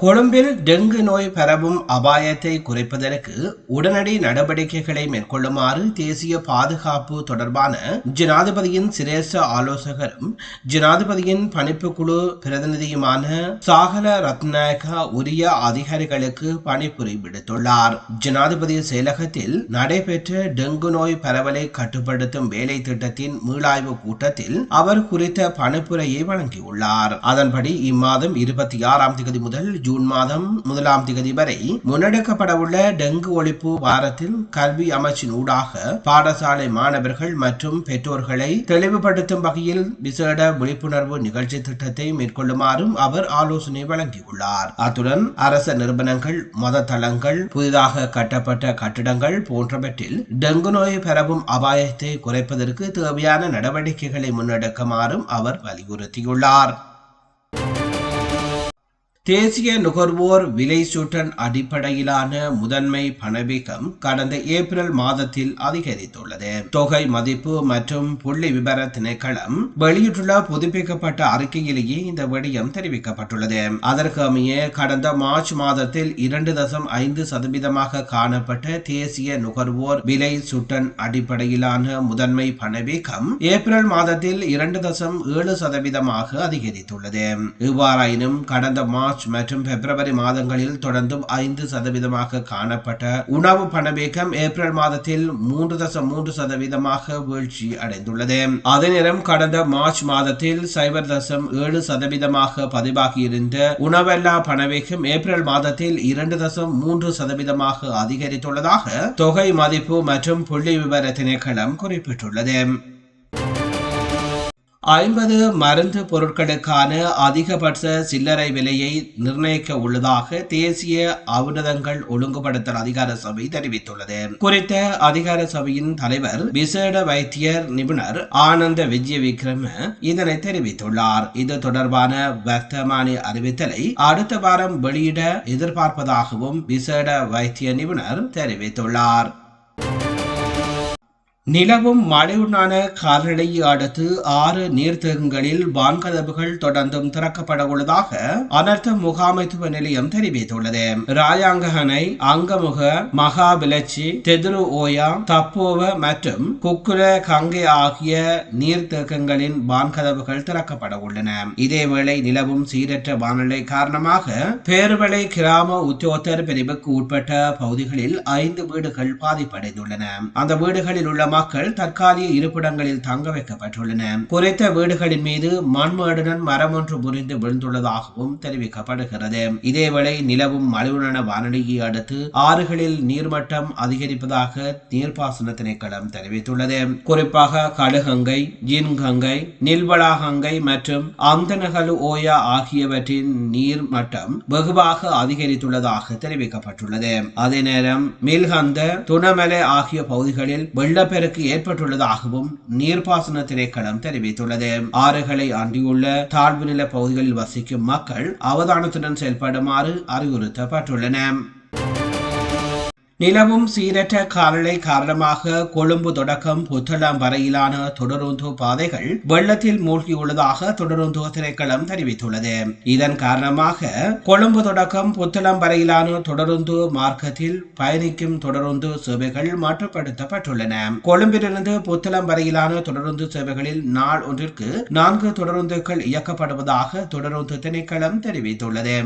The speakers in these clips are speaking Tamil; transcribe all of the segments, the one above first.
கொழும்பில் டெங்கு நோய் பரவும் அபாயத்தை குறைப்பதற்கு உடனடி நடவடிக்கைகளை மேற்கொள்ளுமாறு தேசிய பாதுகாப்பு தொடர்பான ஜனாதிபதியின் சிரேஷ்ட ஆலோசகரும் ஜனாதிபதியின் பணிப்புக்குழு பிரதிநிதியுமான சாகல ரத்நாயகா உரிய அதிகாரிகளுக்கு பணிபுரி விடுத்துள்ளார். ஜனாதிபதி செயலகத்தில் நடைபெற்ற டெங்கு நோய் பரவலை கட்டுப்படுத்தும் வேலை திட்டத்தின் மீளாய்வு கூட்டத்தில் அவர் குறித்த பணிப்புரையை வழங்கியுள்ளார். அதன்படி இம்மாதம் இருபத்தி ஆறாம் தேதி முதல் ஜூன் மாதம் முதலாம் திகதி வரை முன்னெடுக்கப்படவுள்ள டெங்கு ஒழிப்பு வாரத்தில் கல்வி அமைச்சின் ஊடாக பாடசாலை மாணவர்கள் மற்றும் பெற்றோர்களை தெளிவுபடுத்தும் வகையில் விசேட விழிப்புணர்வு நிகழ்ச்சி திட்டத்தை மேற்கொள்ளுமாறும் அவர் ஆலோசனை வழங்கியுள்ளார். அத்துடன் அரச நிறுவனங்கள் மத தளங்கள் புதிதாக கட்டப்பட்ட கட்டிடங்கள் போன்றவற்றில் டெங்கு நோய் பரவும் அபாயத்தை குறைப்பதற்கு தேவையான நடவடிக்கைகளை முன்னெடுக்குமாறும் அவர் வலியுறுத்தியுள்ளார். தேசிய நுகர்வோர் விலை சூட்டன் அடிப்படையிலான முதன்மை பணவீக்கம் கடந்த ஏப்ரல் மாதத்தில் அதிகரித்துள்ளது. தொகை மதிப்பு மற்றும் புள்ளி விபர திணைக்களம் வெளியிட்டுள்ள புதுப்பிக்கப்பட்ட அறிக்கையிலேயே இந்த விடயம் தெரிவிக்கப்பட்டுள்ளது. அதற்கு அமைய கடந்த மார்ச் மாதத்தில் இரண்டு தசம் ஐந்து சதவீதமாக காணப்பட்ட தேசிய நுகர்வோர் விலை சுட்டன் அடிப்படையிலான முதன்மை பணவீக்கம் ஏப்ரல் மாதத்தில் இரண்டு தசம் ஏழு சதவீதமாக அதிகரித்துள்ளது. இவ்வாறாயினும் கடந்த மார்ச் மார்ச் மற்றும் பிப்ரவரி மாதங்களில் தொடர்ந்தும் ஐந்து சதவீதமாக காணப்பட்ட உணவு பணவீக்கம் ஏப்ரல் மாதத்தில் மூன்று தசம் மூன்று சதவீதமாக வீழ்ச்சி அடைந்துள்ளது. அதே நேரம் கடந்த மார்ச் மாதத்தில் சைபர் தசம் ஏழு சதவீதமாக பதிவாகியிருந்த உணவெல்லா பணவீக்கம் ஏப்ரல் மாதத்தில் இரண்டு தசம் மூன்று சதவீதமாக அதிகரித்துள்ளதாக தொகை மதிப்பு மற்றும் புள்ளி விவர திணைக்களம் குறிப்பிட்டுள்ளது. ஐம்பது மருந்து பொருட்களுக்கான அதிகபட்ச சில்லறை விலையை நிர்ணயிக்க உள்ளதாக தேசிய ஔடதங்கள் ஒழுங்குபடுத்தல் அதிகார சபை தெரிவித்துள்ளது. குறித்த அதிகார சபையின் தலைவர் விசேட வைத்தியர் நிபுணர் ஆனந்த விஜய விக்ரம இதனை தெரிவித்துள்ளார். இது தொடர்பான வர்த்தமானி அறிவித்தலை அடுத்த வாரம் வெளியிட எதிர்பார்ப்பதாகவும் விசேட வைத்திய நிபுணர் தெரிவித்துள்ளார். நிலவும் மழையுடனான காலநிலையை அடுத்து ஆறு நீர்த்தேக்கங்களில் வான்கதவுகள் தொடர்ந்தும் திறக்கப்பட உள்ளதாக அனர்த்த முகாமைத்துவ நிலையம் தெரிவித்துள்ளது. ராயாங்கஹனை அங்கமுக மகாபிலச்சி தெதுரு ஓயா தப்போவ மற்றும் குக்குர கங்கை ஆகிய நீர்த்தேக்கங்களின் வான்கதவுகள் திறக்கப்பட உள்ளன. இதேவேளை நிலவும் சீரற்ற வானிலை காரணமாக பேருவளை கிராம உத்தியோகத்தர் பிரிவுக்கு உட்பட்ட பகுதிகளில் ஐந்து வீடுகள் பாதிப்படைந்துள்ளன. அந்த வீடுகளில் உள்ள மக்கள் தற்காலிக இருப்பிடங்களில் தங்க வைக்கப்பட்டுள்ளன. குறைத்த வீடுகளின் மீது மண்மேடுடன் மரம் ஒன்று புரிந்து விழுந்துள்ளதாகவும் தெரிவிக்கப்படுகிறது. இதேவேளை நிலவும் மலிவுணன வானொலியை அடுத்து ஆறுகளில் நீர்மட்டம் அதிகரிப்பதாக நீர்ப்பாசன திணைக்களம் தெரிவித்துள்ளது. குறிப்பாக கடுகங்கை ஜின்கங்கை நில்வளாகங்கை மற்றும் அந்தநகல் ஓயா ஆகியவற்றின் நீர் மட்டம் வெகுவாக அதிகரித்துள்ளதாக தெரிவிக்கப்பட்டுள்ளது. அதே நேரம் மில்ஹந்த துணமலை ஆகிய பகுதிகளில் வெள்ளப்பெருக்கு வெள்ளப்பெருக்கு ஏற்பட்டுள்ளதாகவும் நீர்ப்பாசன திணைக்களம் தெரிவித்துள்ளது. ஆறுகளை அண்டியுள்ள தாழ்வு நில பகுதிகளில் வசிக்கும் மக்கள் அவதானத்துடன் செயல்படுமாறு அறிவுறுத்தப்பட்டுள்ளன. நிலவும் சீரற்ற காலநிலை காரணமாக கொழும்பு தொடக்கம் புத்தளம் வரையிலான தொடருந்து பாதைகள் வெள்ளத்தில் மூழ்கியுள்ளதாக தொடருந்து திணைக்களம் தெரிவித்துள்ளது. இதன் காரணமாக கொழும்பு தொடக்கம் புத்தளம் வரையிலான தொடருந்து மார்க்கத்தில் பயணிக்கும் தொடருந்து சேவைகள் மாற்றப்படுத்தப்பட்டுள்ளன. கொழும்பிலிருந்து புத்தளம் வரையிலான தொடருந்து சேவைகளில் நாள் ஒன்றிற்கு நான்கு தொடருந்துகள் இயக்கப்படுவதாக தொடருந்து திணைக்களம் தெரிவித்துள்ளது.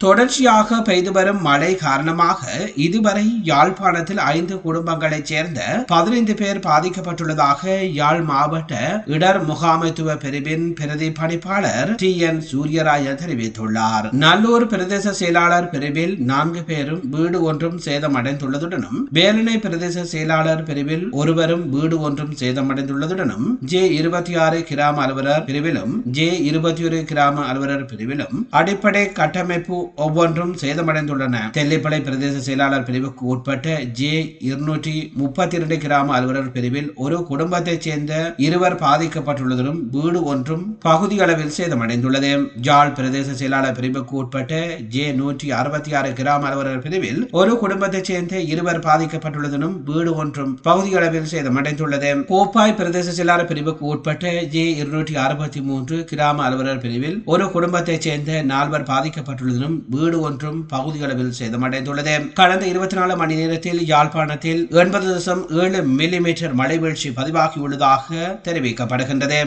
தொடர்ச்சியாக பெய்து வரும் மழை காரணமாக இதுவரை யாழ்ப்பாணத்தில் ஐந்து குடும்பங்களைச் சேர்ந்த பதினைந்து பேர் பாதிக்கப்பட்டுள்ளதாக யாழ் மாவட்ட இடர் முகாமைத்துவ பிரிவின் பிரதி பணிப்பாளர் டி என் சூரியராஜன் தெரிவித்துள்ளார். நல்லூர் பிரதேச செயலாளர் பிரிவில் நான்கு பேரும் வீடு ஒன்றும் சேதமடைந்துள்ளதுடனும் வேலனை பிரதேச செயலாளர் பிரிவில் ஒருவரும் வீடு ஒன்றும் சேதமடைந்துள்ளதுடனும் ஜே இருபத்தி ஆறு கிராம அலுவலர் பிரிவிலும் ஜே இருபத்தி ஒரு கிராம அலுவலர் பிரிவிலும் அடிப்படை கட்டமைப்பு ஒவ்வொன்றும் சேதமடைந்துள்ளன. தெல்லிப்பளை பிரதேச செயலாளர் பிரிவுக்கு உட்பட்ட ஜே இருநூற்றி முப்பத்தி இரண்டு கிராம அலுவலர் பிரிவில் ஒரு குடும்பத்தைச் சேர்ந்த இருவர் பாதிக்கப்பட்டுள்ளதுடன் வீடு ஒன்றும் பகுதி அளவில் சேதமடைந்துள்ளது. ஜாழ் பிரதேச செயலாளர் பிரிவுக்கு உட்பட்ட ஜே நூற்றி அறுபத்தி ஆறு கிராம அலுவலர் பிரிவில் ஒரு குடும்பத்தைச் சேர்ந்த இருவர் பாதிக்கப்பட்டுள்ளதுடன் வீடு ஒன்றும் பகுதி அளவில் சேதமடைந்துள்ளது. கோப்பாய் பிரதேச செயலாளர் பிரிவுக்கு உட்பட்ட ஜே இருநூற்றி அறுபத்தி மூன்று கிராம அலுவலர் பிரிவில் ஒரு குடும்பத்தைச் சேர்ந்த நால்வர் வீடு ஒன்றும் பகுதியளவில் சேதமடைந்துள்ளது. கடந்த இருபத்தி நாலு மணி நேரத்தில் யாழ்ப்பாணத்தில் எண்பது தசம் ஏழு மில்லிமீட்டர் மழை வீழ்ச்சி பதிவாகியுள்ளதாக தெரிவிக்கப்படுகின்றது.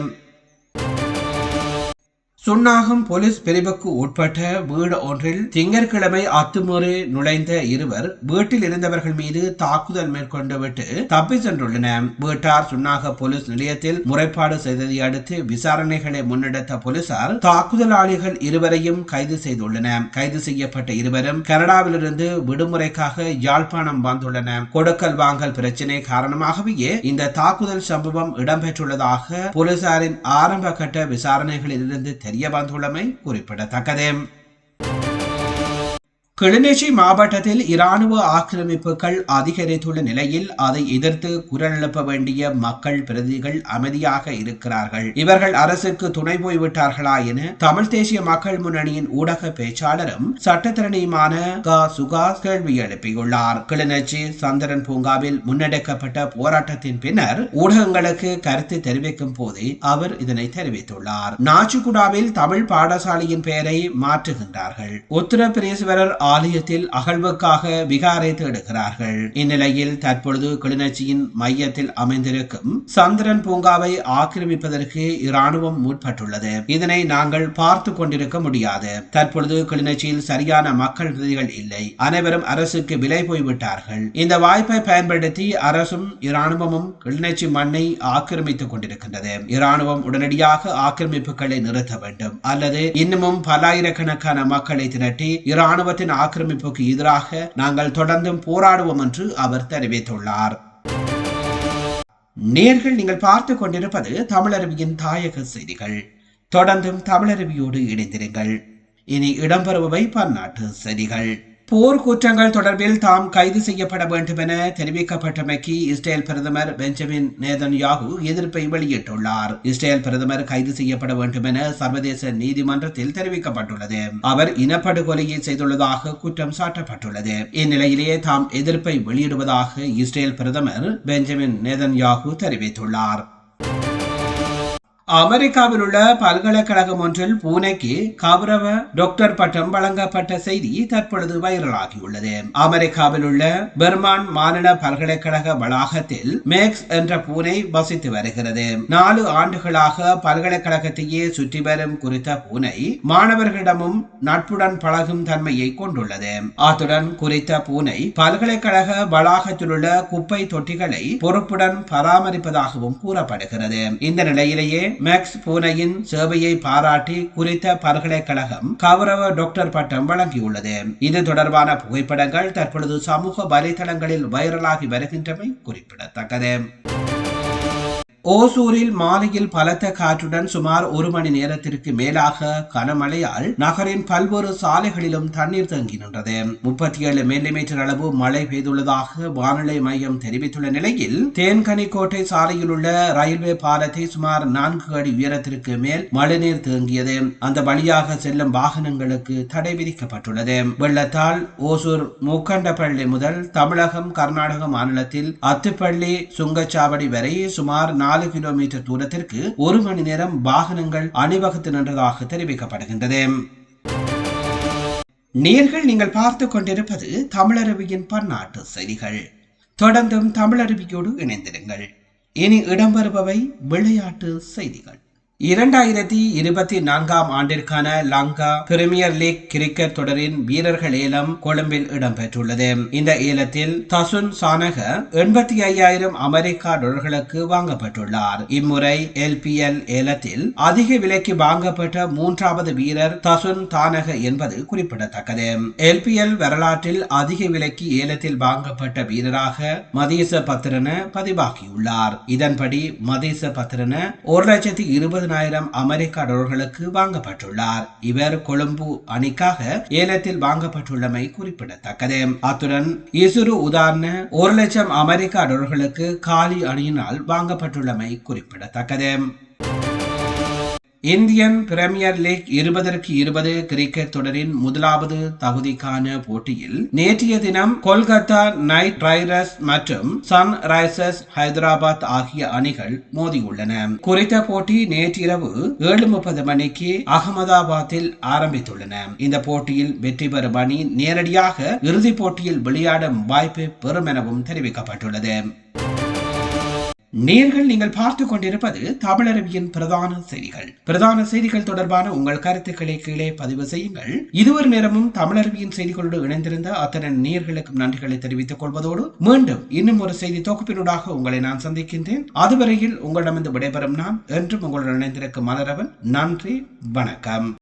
சுன்னாகம் போலீஸ் பிரிவுக்கு உட்பட்ட வீடு ஒன்றில் திங்கட்கிழமை அத்துமீறி நுழைந்த இருவர் வீட்டில் இருந்தவர்கள் மீது தாக்குதல் மேற்கொண்டுவிட்டு தப்பி சென்றுள்ளனர். வீட்டார் சுன்னாக போலீஸ் நிலையத்தில் முறைப்பாடு செய்ததை அடுத்து விசாரணைகளை முன்னெடுத்த போலீசார் தாக்குதலாளிகள் இருவரையும் கைது செய்துள்ளனர். கைது செய்யப்பட்ட இருவரும் கனடாவிலிருந்து விடுமுறைக்காக யாழ்ப்பாணம் வந்துள்ளனர். கொடுக்கல் வாங்கல் பிரச்சினை காரணமாகவே இந்த தாக்குதல் சம்பவம் இடம்பெற்றுள்ளதாக போலீசாரின் ஆரம்ப கட்ட விசாரணைகளில் இருந்து தெரிய வந்துள்ளமை குறிப்பிடத்தக்கது. கிளிநொச்சி மாவட்டத்தில் இராணுவ ஆக்கிரமிப்புகள் அதிகரித்துள்ள நிலையில் அதை எதிர்த்து குரல் எழுப்ப வேண்டிய மக்கள் பிரதிகள் அமைதியாக இருக்கிறார்கள். இவர்கள் அரசுக்கு துணை போய்விட்டார்களா என தமிழ் தேசிய மக்கள் முன்னணியின் ஊடக பேச்சாளரும் சட்டத்திறனியுமான க. சுகாஸ் கேள்வி எழுப்பியுள்ளார். கிளிநொச்சி சந்திரன் பூங்காவில் முன்னெடுக்கப்பட்ட போராட்டத்தின் பின்னர் ஊடகங்களுக்கு கருத்து தெரிவிக்கும் போதே அவர் இதனை தெரிவித்துள்ளார். நாச்சிகுடாவில் தமிழ் பாடசாலையின் பெயரை மாற்றுகின்றார்கள். உத்தரப்பிரேஸ்வரர் ஆலயத்தில் அகழ்வுக்காக விகாரை தேடுகிறார்கள். இந்நிலையில் தற்பொழுது கிளிநொச்சியின் மையத்தில் அமைந்திருக்கும் சந்திரன் பூங்காவை ஆக்கிரமிப்பதற்கு இராணுவம் முற்பட்டுள்ளது. இதனை நாங்கள் பார்த்து கொண்டிருக்க முடியாது. தற்பொழுது கிளிநொச்சியில் சரியான மக்கள் பிரதிகள் இல்லை. அனைவரும் அரசுக்கு விலை போய்விட்டார்கள். இந்த வாய்ப்பை பயன்படுத்தி அரசும் இராணுவமும் கிளிநொச்சி மண்ணை ஆக்கிரமித்துக் கொண்டிருக்கின்றது. இராணுவம் உடனடியாக ஆக்கிரமிப்புகளை நிறுத்த வேண்டும். அல்லது இன்னமும் பல்லாயிரக்கணக்கான மக்களை திரட்டி இராணுவத்தின் ஆக்கிரமிப்புக்கு எதிராக நாங்கள் தொடர்ந்தும் போராடுவோம் என்று அவர் தெரிவித்துள்ளார். நேர்கள் நீங்கள் பார்த்து கொண்டிருப்பது தமிழருவியின் தாயக செய்திகள். தொடர்ந்தும் தமிழருவியோடு இணைந்திருங்கள். இனி இடம்பெறுபவை பன்னாட்டு செய்திகள். போர் குற்றங்கள் தொடர்பில் தாம் கைது செய்யப்பட வேண்டும் என தெரிவிக்கப்பட்டமைக்கு இஸ்ரேல் பிரதமர் பெஞ்சமின் நேதன் யாகு எதிர்ப்பை வெளியிட்டுள்ளார். இஸ்ரேல் பிரதமர் கைது செய்யப்பட வேண்டும் என சர்வதேச நீதிமன்றத்தில் தெரிவிக்கப்பட்டுள்ளது. அவர் இனப்படுகொலையை செய்துள்ளதாக குற்றம் சாட்டப்பட்டுள்ளது. இந்நிலையிலேயே தாம் எதிர்ப்பை வெளியிடுவதாக இஸ்ரேல் பிரதமர் பெஞ்சமின் நேதன் யாகு தெரிவித்துள்ளார். அமெரிக்காவில் உள்ள பல்கலைக்கழகம் ஒன்றில் பூனைக்கு கௌரவ டாக்டர் பட்டம் வழங்கப்பட்ட செய்தி தற்பொழுது வைரலாகியுள்ளது. அமெரிக்காவில் உள்ள பெர்மான் மாநில பல்கலைக்கழக வளாகத்தில் மேக்ஸ் என்ற பூனை வசித்து வருகிறது. நாலு ஆண்டுகளாக பல்கலைக்கழகத்தையே சுற்றி வரும் குறித்த பூனை மாணவர்களிடமும் நட்புடன் பழகும் தன்மையை கொண்டுள்ளது. அத்துடன் குறித்த பூனை பல்கலைக்கழக வளாகத்தில் உள்ள குப்பை தொட்டிகளை பொறுப்புடன் பராமரிப்பதாகவும் கூறப்படுகிறது. இந்த நிலையிலேயே மேக்ஸ் பூனையின் சேவையை பாராட்டி குறித்த பல்கலைக்கழகம் கௌரவ டாக்டர் பட்டம் வழங்கியுள்ளது. இது தொடர்பான புகைப்படங்கள் தற்பொழுது சமூக வலைதளங்களில் வைரலாகி வருகின்றமை குறிப்பிடத்தக்கது. ஓசூரில் மாலையில் பலத்த காற்றுடன் சுமார் ஒரு மணி நேரத்திற்கு மேலாக கனமழையால் நகரின் பல்வேறு சாலைகளிலும் தண்ணீர் தேங்கி நின்றது. முப்பத்தி ஏழு மில்லிமீட்டர் அளவு மழை பெய்துள்ளதாக வானிலை மையம் தெரிவித்துள்ள நிலையில் தேன்கனிக்கோட்டை சாலையில் உள்ள ரயில்வே பாலத்தை சுமார் நான்கு அடி உயரத்திற்கு மேல் மழைநீர் தேங்கியது. அந்த வழியாக செல்லும் வாகனங்களுக்கு தடை விதிக்கப்பட்டுள்ளது. வெள்ளத்தால் ஓசூர் மூக்கண்டப்பள்ளி முதல் தமிழகம் கர்நாடக மாநிலத்தில் அத்துப்பள்ளி சுங்கச்சாவடி வரை சுமார் நாலு கிலோமீட்டர் தூரத்திற்கு ஒரு மணி நேரம் வாகனங்கள் அணிவகுத்து நின்றதாக தெரிவிக்கப்படுகின்றது. நேர்கள் நீங்கள் பார்த்து கொண்டிருப்பது தமிழருவியின் பன்னாட்டு செய்திகள். தொடர்ந்தும் தமிழருவியோடு இணைந்திருங்கள். இனி இடம்பெறுபவை விளையாட்டு செய்திகள். இரண்டாயிரத்தி இருபத்தி நான்காம் ஆண்டிற்கான லங்கா பிரீமியர் லீக் கிரிக்கெட் தொடரின் வீரர்கள் ஏலம் கொழும்பில் இடம்பெற்றுள்ளது. இந்த ஏலத்தில் தசுன் சானக எண்பத்தி ஐயாயிரம் அமெரிக்கா டாலர்களுக்கு வாங்கப்பட்டுள்ளார். இம்முறை எல்பிஎல் ஏலத்தில் அதிக விலைக்கு வாங்கப்பட்ட மூன்றாவது வீரர் தசுன் தானக என்பது குறிப்பிடத்தக்கது. எல்பிஎல் வரலாற்றில் அதிக விலைக்கு ஏலத்தில் வாங்கப்பட்ட வீரராக மதீச பத்திரன பதிவாகியுள்ளார். இதன்படி மதீச பத்திரன ஒரு லட்சத்தி இருபது எழுபதனாயிரம் அமெரிக்க டாலர்களுக்கு வாங்கப்பட்டுள்ளார். இவர் கொழும்பு அணிக்காக ஏலத்தில் வாங்கப்பட்டுள்ளமை குறிப்பிடத்தக்கது. அத்துடன் இசுரு உதாரண ஒரு லட்சம் அமெரிக்க டாலர்களுக்கு காலி அணியினால் வாங்கப்பட்டுள்ளமை குறிப்பிடத்தக்கது. இந்தியன் பிரீமியர் லீக் இருபதற்கு இருபது கிரிக்கெட் தொடரின் முதலாவது தகுதிக்கான போட்டியில் நேற்றைய தினம் கொல்கத்தா நைட் ரைடர்ஸ் மற்றும் சன் ரைசர்ஸ் ஹைதராபாத் ஆகிய அணிகள் மோதியுள்ளன. குறித்த போட்டி நேற்றிரவு ஏழு முப்பது மணிக்கு அகமதாபாத்தில் ஆரம்பித்துள்ளன. இந்த போட்டியில் வெற்றி பெறும் அணி நேரடியாக இறுதிப் போட்டியில் விளையாடும் வாய்ப்பு பெறும் எனவும் தெரிவிக்கப்பட்டுள்ளது. நேர்கள் நீங்கள் பார்த்து கொண்டிருப்பது தமிழருவியின் பிரதான செய்திகள். பிரதான செய்திகள் தொடர்பான உங்கள் கருத்துக்களை கீழே பதிவு செய்யுங்கள். இதுவரை நேரமும் தமிழருவியின் செய்திகளோடு இணைந்திருந்த அத்தனை நேர்களுக்கும் நன்றிகளை தெரிவித்துக் கொள்வதோடு மீண்டும் இன்னும் ஒரு செய்தி தொகுப்பினூடாக உங்களை நான் சந்திக்கின்றேன். அதுவரையில் உங்களிடமிருந்து விடைபெறும் நான் என்றும் உங்களுடன் இணைந்திருக்கும் மலரவன். நன்றி வணக்கம்.